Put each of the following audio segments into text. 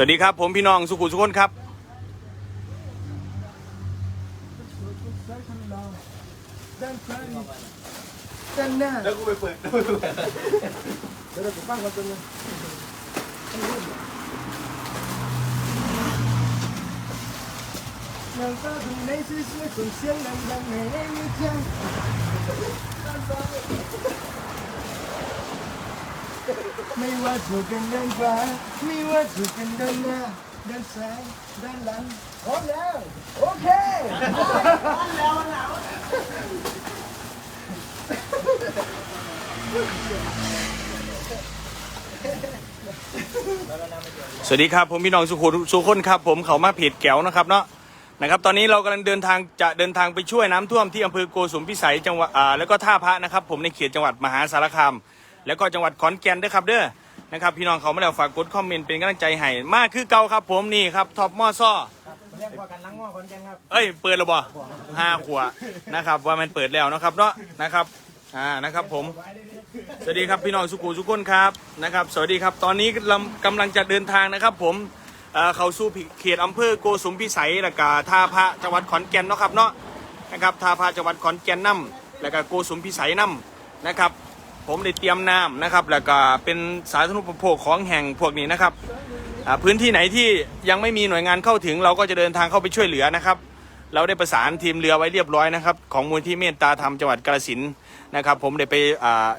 สวัสดีครับ ผมพี่น้องสุขุมสุขนครับ ด้านซ้ายด้านหน้าแล้วกูไปเปิดแล้วกูไปเปิดเดี๋ยวเราจะฟังกันตรงนี้นางฟ้าคนไหนสวยๆส่งเสียงดังๆให้ได้ยินจด้านซ้าย ไม่ว่าถูกกันด้านขวาไม่ว่าถูกกันด้านหน้าด้านซ้ายด้านหลังพร้อมแล้วโอเคอันแล้วเหรอสวัสดีครับผมพี่น้องสุขุมสุขนครับ ผมเขามาเพจแก้วนะครับเนาะนะครับ ตอนนี้เรากำลังเดินทางจะเดินทางไปช่วยน้ำท่วมที่อำเภอโกสุมพิสัยจังหวัดอ่าแล้วก็ท่าพระนะครับ ผมในเขตจังหวัดมหาสารคาม แล้วก็จังหวัดขอนแก่นด้วยครับเด้อนะครับพี่น้องเขาไม่ได้ฝากกดคอมเมนต์เป็นกำลังใจให้มากคือเก่าครับ ผมนี่ครับท็อปมอซ่อเรียกว่ากันล้างหม้อคนแกงครับเอ้ยเปิดแล้วบ่ห้าขวบนะครับว่ามันเปิดแล้วนะครับเนาะนะครับอ่านะครับผม สวัสดีครับพี่น้องสุขุมสุขคนครับนะครับ สวัสดีครับตอนนี้กำลังกำลังจะเดินทางนะครับ ผมเอ่อเข้าสู่เขตอำเภอโกสุมพิสัยและก็ท่าพระจังหวัดขอนแก่นเนาะครับเนาะนะครับท่าพระจังหวัดขอนแก่นน้ำและก็โกสุมพิสัยน้ำนะครับ ผมได้เตรียมน้ำนะครับ แล้วก็เป็นสาธารณูปโภคของแห่งพวกนี้นะครับพื้นที่ไหนที่ยังไม่มีหน่วยงานเข้าถึง เราก็จะเดินทางเข้าไปช่วยเหลือนะครับ เราได้ประสานทีมเรือไว้เรียบร้อยนะครับ ของมูลที่เมตตาธรรมจังหวัดกาฬสินนะครับ ผมได้ไป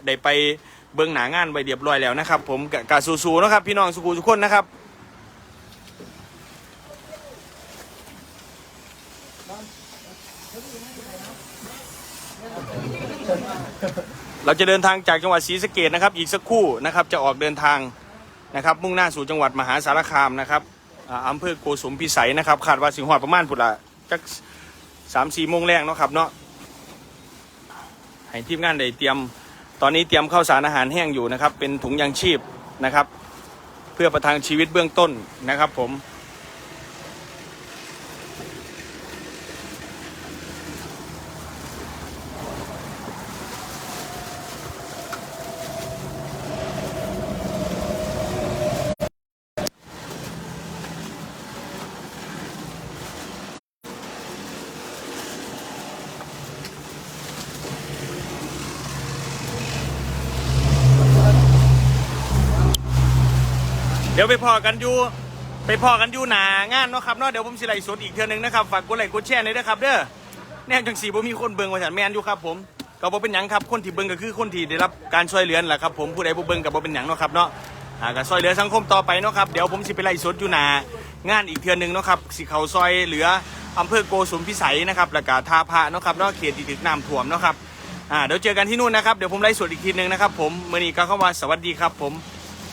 ได้ไปเบิ้งหนางานไว้เรียบร้อยแล้วนะครับ ผมกะกาสูสูนะครับ พี่น้องสุขุทุกคนนะครับ เราจะเดินทางจากจังหวัดศรีสะเกดนะครับ อีกสักครู่นะครับ จะออกเดินทางนะครับ มุ่งหน้าสู่จังหวัดมหาสารคามนะครับอ่าอำเภอโกสุมพิสัยนะครับคาดว่าสิงหอดประมาณพุทธละจักสามสี่โมงแรกเนาะครับเนาะให้ทีมงานได้เตรียม ตอนนี้เตรียมข้าวสารอาหารแห้งอยู่นะครับ เป็นถุงยางชีพนะครับ เพื่อประทังชีวิตเบื้องต้นนะครับผม ดี๋ยวไปพอกันอยู่ไปพอกันอยู่หนางานเนาะครับเนาะเดี๋ยวผมสิไลฟ์สดอีกเทื่อนึงนะครับฝากกดไลค์กดแชร์หน่อยนะครับเด้อแน่จังสีบ่มีคนเบิ่งว่าฉันแมนอยู่ครับผมก็บ่เป็นหยังครับคนที่เบิ่งก็คือคนที่ได้รับการช่วยเหลือนั่นแหละครับผมผู้ใดบ่เบิ่งก็บ่เป็นหยังเนาะครับเนาะอ่าก็ช่วยเหลือสังคมต่อไปเนาะครับเดี๋ยวผมสิไปไลฟ์สดอยู่หนางานอีกเทื่อนึงเนาะครับสิเขาซอยเหลืออำเภอโกสุมพิสัยนะครับแล้วก็ท่าพระเนาะครับเนาะเขตที่ถูกน้ำท่วมเนาะครับอ่าเดี๋ยวเจอกันที่นู่นนะครับเดี๋ยวผมไลฟ์สดอีกทีนึงนะครับผมมื้อนี้ก็เข้ามาสวัสดีครับผม